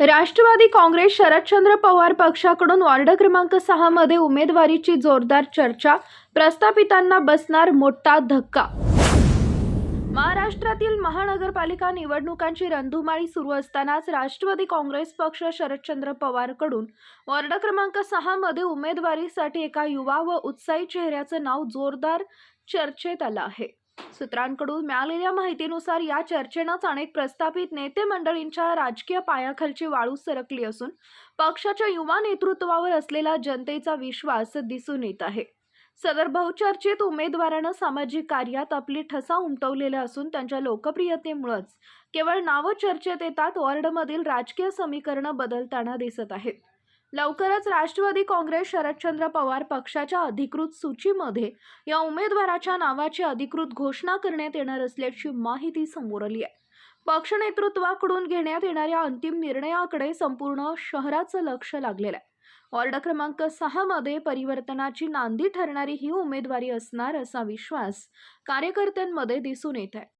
राष्ट्रवादी काँग्रेस शरदचंद्र पवार पक्षाकडून वॉर्ड क्रमांक सहामध्ये उमेदवारीची जोरदार चर्चा. प्रस्थापितांना बसणार मोठा धक्का. महाराष्ट्रातील महानगरपालिका निवडणुकांची रणधुमाळी सुरू असतानाच राष्ट्रवादी काँग्रेस पक्ष शरदचंद्र पवारकडून वॉर्ड क्रमांक सहामध्ये उमेदवारीसाठी एका युवा व उत्साही चेहऱ्याचं नाव जोरदार चर्चेत आलं आहे. सूत्रांकडून मिळालेल्या माहितीनुसार या चर्चेनंच अनेक प्रस्थापित नेते मंडळींच्या राजकीय पायाखालची वाळू सरकली असून पक्षाच्या युवा नेतृत्वावर असलेला जनतेचा विश्वास दिसून येत आहे. सदर बहुचर्चित उमेदवारानं सामाजिक कार्यात आपली ठसा उमटवलेला असून त्यांच्या लोकप्रियतेमुळेच केवळ नावं चर्चेत येतात वॉर्डमधील राजकीय समीकरणं बदलताना दिसत आहेत. लवकरच राष्ट्रवादी काँग्रेस शरदचंद्र पवार पक्षाच्या अधिकृत सूचीमध्ये या उमेदवाराच्या नावाची अधिकृत घोषणा करण्यात येणार असल्याची माहिती समोर आली आहे. पक्ष नेतृत्वाकडून घेण्यात येणाऱ्या अंतिम निर्णयाकडे संपूर्ण शहराचं लक्ष लागलेलं आहे. वॉर्ड क्रमांक सहा मध्ये परिवर्तनाची नांदी ठरणारी ही उमेदवारी असणार असा विश्वास कार्यकर्त्यांमध्ये दिसून येत आहे.